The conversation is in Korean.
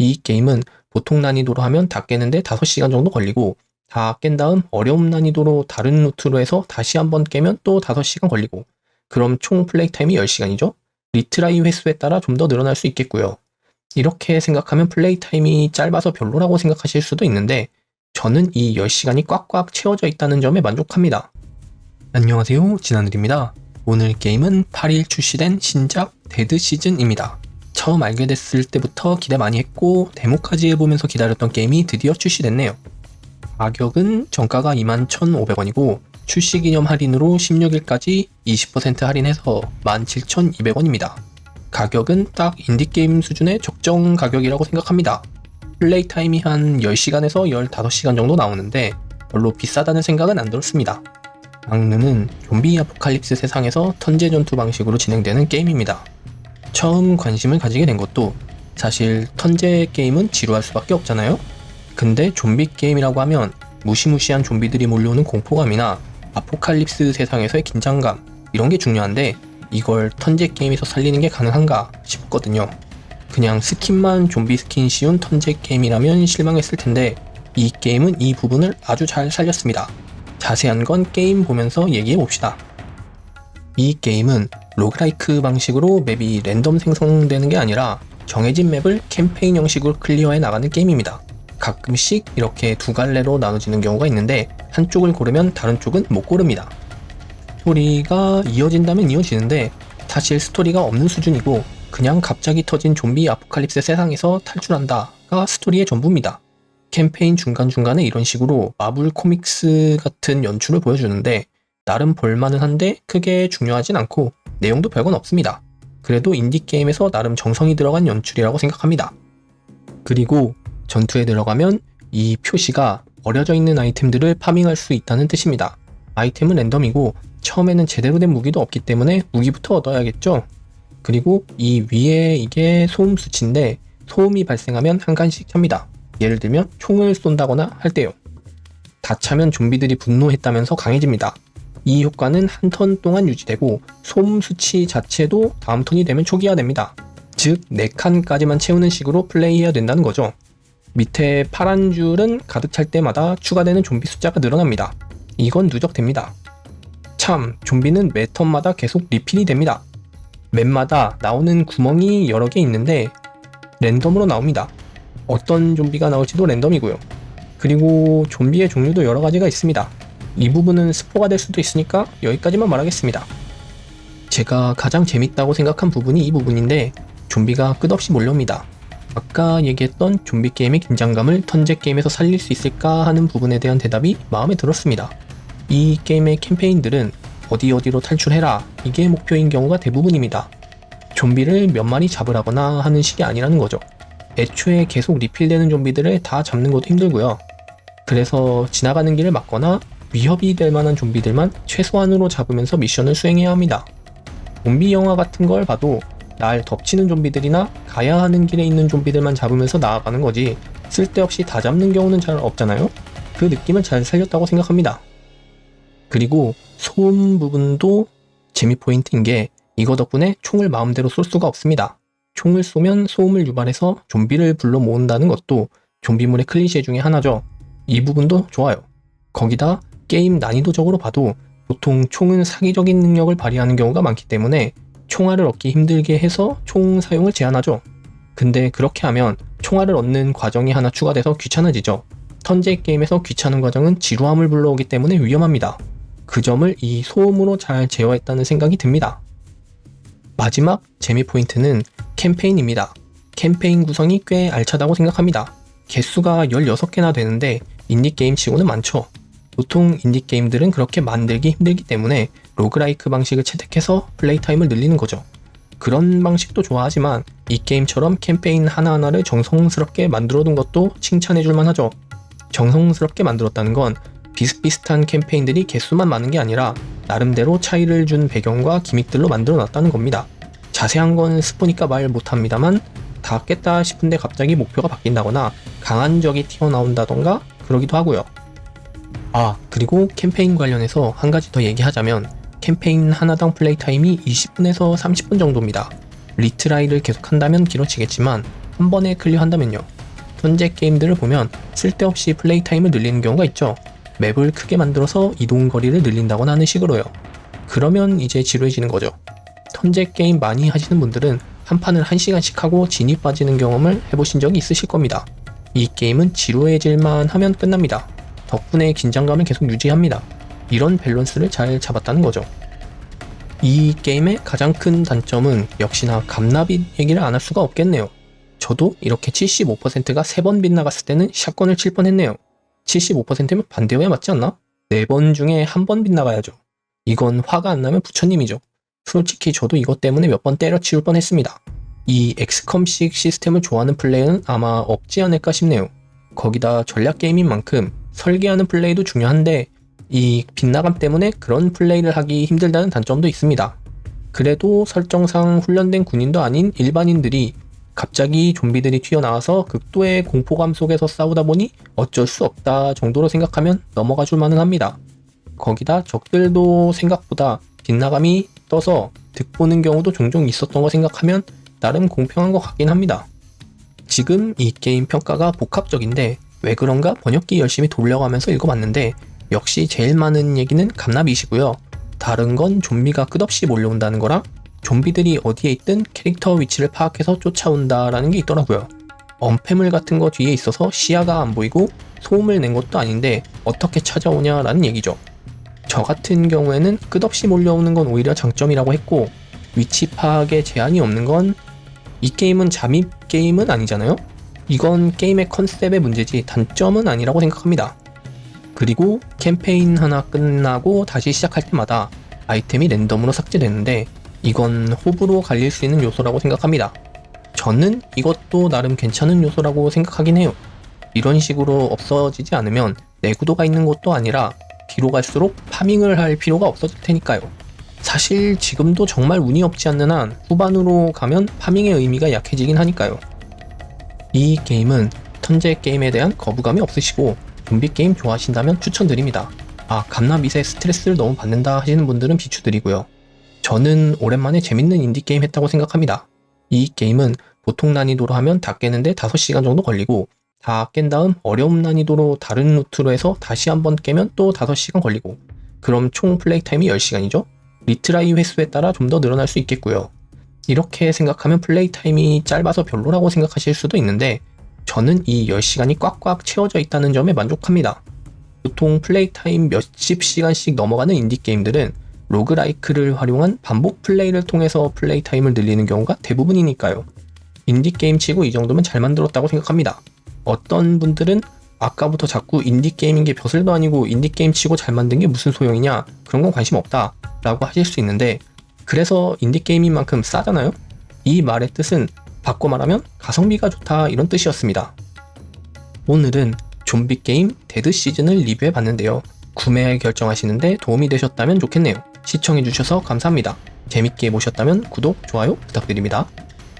이 게임은 보통 난이도로 하면 다 깨는데 5시간 정도 걸리고 다 깬 다음 어려움 난이도로 다른 루트로 해서 다시 한번 깨면 또 5시간 걸리고 그럼 총 플레이 타임이 10시간이죠? 리트라이 횟수에 따라 좀 더 늘어날 수 있겠고요. 이렇게 생각하면 플레이 타임이 짧아서 별로라고 생각하실 수도 있는데 저는 이 10시간이 꽉꽉 채워져 있다는 점에 만족합니다. 안녕하세요. 진하늘입니다. 오늘 게임은 8일 출시된 신작 데드 시즌입니다. 처음 알게 됐을 때부터 기대 많이 했고 데모까지 해보면서 기다렸던 게임이 드디어 출시됐네요. 가격은 정가가 21,500원이고 출시 기념 할인으로 16일까지 20% 할인해서 17,200원입니다. 가격은 딱 인디게임 수준의 적정 가격이라고 생각합니다. 플레이 타임이 한 10시간에서 15시간 정도 나오는데 별로 비싸다는 생각은 안 들었습니다. 장르는 좀비 아포칼립스 세상에서 턴제 전투 방식으로 진행되는 게임입니다. 처음 관심을 가지게 된 것도 사실 턴제 게임은 지루할 수밖에 없잖아요? 근데 좀비 게임이라고 하면 무시무시한 좀비들이 몰려오는 공포감이나 아포칼립스 세상에서의 긴장감 이런 게 중요한데 이걸 턴제 게임에서 살리는 게 가능한가 싶거든요. 그냥 스킨만 좀비 스킨 씌운 턴제 게임이라면 실망했을 텐데 이 게임은 이 부분을 아주 잘 살렸습니다. 자세한 건 게임 보면서 얘기해 봅시다. 이 게임은 로그라이크 방식으로 맵이 랜덤 생성되는 게 아니라 정해진 맵을 캠페인 형식으로 클리어해 나가는 게임입니다. 가끔씩 이렇게 두 갈래로 나눠지는 경우가 있는데 한쪽을 고르면 다른 쪽은 못 고릅니다. 스토리가 이어진다면 이어지는데 사실 스토리가 없는 수준이고 그냥 갑자기 터진 좀비 아포칼립스 세상에서 탈출한다가 스토리의 전부입니다. 캠페인 중간중간에 이런 식으로 마블 코믹스 같은 연출을 보여주는데 나름 볼만은 한데 크게 중요하진 않고 내용도 별건 없습니다. 그래도 인디게임에서 나름 정성이 들어간 연출이라고 생각합니다. 그리고 전투에 들어가면 이 표시가 버려져 있는 아이템들을 파밍할 수 있다는 뜻입니다. 아이템은 랜덤이고 처음에는 제대로 된 무기도 없기 때문에 무기부터 얻어야겠죠. 그리고 이 위에 이게 소음 수치인데 소음이 발생하면 한 칸씩 찹니다. 예를 들면 총을 쏜다거나 할 때요. 다 차면 좀비들이 분노했다면서 강해집니다. 이 효과는 한 턴 동안 유지되고 소음 수치 자체도 다음 턴이 되면 초기화됩니다. 즉 4칸까지만 채우는 식으로 플레이해야 된다는 거죠. 밑에 파란 줄은 가득 찰 때마다 추가되는 좀비 숫자가 늘어납니다. 이건 누적됩니다. 참, 좀비는 매 턴마다 계속 리필이 됩니다. 맵마다 나오는 구멍이 여러 개 있는데 랜덤으로 나옵니다. 어떤 좀비가 나올지도 랜덤이고요. 그리고 좀비의 종류도 여러 가지가 있습니다. 이 부분은 스포가 될 수도 있으니까 여기까지만 말하겠습니다. 제가 가장 재밌다고 생각한 부분이 이 부분인데 좀비가 끝없이 몰려옵니다. 아까 얘기했던 좀비 게임의 긴장감을 턴제 게임에서 살릴 수 있을까 하는 부분에 대한 대답이 마음에 들었습니다. 이 게임의 캠페인들은 어디 어디로 탈출해라 이게 목표인 경우가 대부분입니다. 좀비를 몇 마리 잡으라거나 하는 식이 아니라는 거죠. 애초에 계속 리필되는 좀비들을 다 잡는 것도 힘들고요. 그래서 지나가는 길을 막거나 위협이 될 만한 좀비들만 최소한으로 잡으면서 미션을 수행해야 합니다. 좀비 영화 같은 걸 봐도 날 덮치는 좀비들이나 가야 하는 길에 있는 좀비들만 잡으면서 나아가는 거지 쓸데없이 다 잡는 경우는 잘 없잖아요? 그 느낌을 잘 살렸다고 생각합니다. 그리고 소음 부분도 재미 포인트인 게 이거 덕분에 총을 마음대로 쏠 수가 없습니다. 총을 쏘면 소음을 유발해서 좀비를 불러 모은다는 것도 좀비물의 클리셰 중에 하나죠. 이 부분도 좋아요. 거기다 게임 난이도적으로 봐도 보통 총은 사기적인 능력을 발휘하는 경우가 많기 때문에 총알을 얻기 힘들게 해서 총 사용을 제한하죠. 근데 그렇게 하면 총알을 얻는 과정이 하나 추가돼서 귀찮아지죠. 턴제 게임에서 귀찮은 과정은 지루함을 불러오기 때문에 위험합니다. 그 점을 이 소음으로 잘 제어했다는 생각이 듭니다. 마지막 재미 포인트는 캠페인입니다. 캠페인 구성이 꽤 알차다고 생각합니다. 개수가 16개나 되는데 인디게임 치고는 많죠. 보통 인디게임들은 그렇게 만들기 힘들기 때문에 로그라이크 방식을 채택해서 플레이 타임을 늘리는 거죠. 그런 방식도 좋아하지만 이 게임처럼 캠페인 하나하나를 정성스럽게 만들어 둔 것도 칭찬해 줄만 하죠. 정성스럽게 만들었다는 건 비슷비슷한 캠페인들이 개수만 많은 게 아니라 나름대로 차이를 준 배경과 기믹들로 만들어 놨다는 겁니다. 자세한 건 스포니까 말 못합니다만 다 깼다 싶은데 갑자기 목표가 바뀐다거나 강한 적이 튀어나온다던가 그러기도 하고요. 아, 그리고 캠페인 관련해서 한 가지 더 얘기하자면 캠페인 하나당 플레이 타임이 20분에서 30분 정도입니다. 리트라이를 계속 한다면 길어지겠지만 한 번에 클리어한다면요. 현재 게임들을 보면 쓸데없이 플레이 타임을 늘리는 경우가 있죠. 맵을 크게 만들어서 이동 거리를 늘린다거나 하는 식으로요. 그러면 이제 지루해지는 거죠. 현재 게임 많이 하시는 분들은 한 판을 1시간씩 하고 진이 빠지는 경험을 해보신 적이 있으실 겁니다. 이 게임은 지루해질만 하면 끝납니다. 덕분에 긴장감을 계속 유지합니다. 이런 밸런스를 잘 잡았다는 거죠. 이 게임의 가장 큰 단점은 역시나 감나비 얘기를 안 할 수가 없겠네요. 저도 이렇게 75%가 3번 빗나갔을 때는 샷건을 칠 뻔했네요. 75%면 반대여야 맞지 않나? 4번 중에 한 번 빗나가야죠. 이건 화가 안 나면 부처님이죠. 솔직히 저도 이것 때문에 몇 번 때려치울 뻔했습니다. 이 엑스컴식 시스템을 좋아하는 플레이는 아마 없지 않을까 싶네요. 거기다 전략 게임인 만큼 설계하는 플레이도 중요한데 이 빗나감 때문에 그런 플레이를 하기 힘들다는 단점도 있습니다. 그래도 설정상 훈련된 군인도 아닌 일반인들이 갑자기 좀비들이 튀어나와서 극도의 공포감 속에서 싸우다 보니 어쩔 수 없다 정도로 생각하면 넘어가 줄 만은 합니다. 거기다 적들도 생각보다 빗나감이 떠서 득보는 경우도 종종 있었던 거 생각하면 나름 공평한 것 같긴 합니다. 지금 이 게임 평가가 복합적인데 왜 그런가 번역기 열심히 돌려가면서 읽어봤는데 역시 제일 많은 얘기는 감나비시고요. 다른 건 좀비가 끝없이 몰려온다는 거랑 좀비들이 어디에 있든 캐릭터 위치를 파악해서 쫓아온다라는 게 있더라고요. 엄폐물 같은 거 뒤에 있어서 시야가 안 보이고 소음을 낸 것도 아닌데 어떻게 찾아오냐라는 얘기죠. 저 같은 경우에는 끝없이 몰려오는 건 오히려 장점이라고 했고 위치 파악에 제한이 없는 건 이 게임은 잠입 게임은 아니잖아요? 이건 게임의 컨셉의 문제지 단점은 아니라고 생각합니다. 그리고 캠페인 하나 끝나고 다시 시작할 때마다 아이템이 랜덤으로 삭제되는데 이건 호불호 갈릴 수 있는 요소라고 생각합니다. 저는 이것도 나름 괜찮은 요소라고 생각하긴 해요. 이런 식으로 없어지지 않으면 내구도가 있는 것도 아니라 뒤로 갈수록 파밍을 할 필요가 없어질 테니까요. 사실 지금도 정말 운이 없지 않는 한 후반으로 가면 파밍의 의미가 약해지긴 하니까요. 이 게임은 턴제 게임에 대한 거부감이 없으시고 좀비 게임 좋아하신다면 추천드립니다. 아, 감나빛에 스트레스를 너무 받는다 하시는 분들은 비추드리고요. 저는 오랜만에 재밌는 인디 게임 했다고 생각합니다. 이 게임은 보통 난이도로 하면 다 깨는데 5시간 정도 걸리고 다 깬 다음 어려운 난이도로 다른 루트로 해서 다시 한번 깨면 또 5시간 걸리고 그럼 총 플레이 타임이 10시간이죠? 리트라이 횟수에 따라 좀 더 늘어날 수 있겠고요. 이렇게 생각하면 플레이 타임이 짧아서 별로라고 생각하실 수도 있는데 저는 이 10시간이 꽉꽉 채워져 있다는 점에 만족합니다. 보통 플레이 타임 몇십 시간씩 넘어가는 인디 게임들은 로그라이크를 활용한 반복 플레이를 통해서 플레이 타임을 늘리는 경우가 대부분이니까요. 인디 게임 치고 이 정도면 잘 만들었다고 생각합니다. 어떤 분들은 아까부터 자꾸 인디 게임인 게 벼슬도 아니고 인디 게임 치고 잘 만든 게 무슨 소용이냐 그런 건 관심 없다 라고 하실 수 있는데 그래서 인디 게임인 만큼 싸잖아요? 이 말의 뜻은 바꿔 말하면 가성비가 좋다 이런 뜻이었습니다. 오늘은 좀비 게임 데드 시즌을 리뷰해 봤는데요. 구매 결정하시는데 도움이 되셨다면 좋겠네요. 시청해주셔서 감사합니다. 재밌게 보셨다면 구독, 좋아요 부탁드립니다.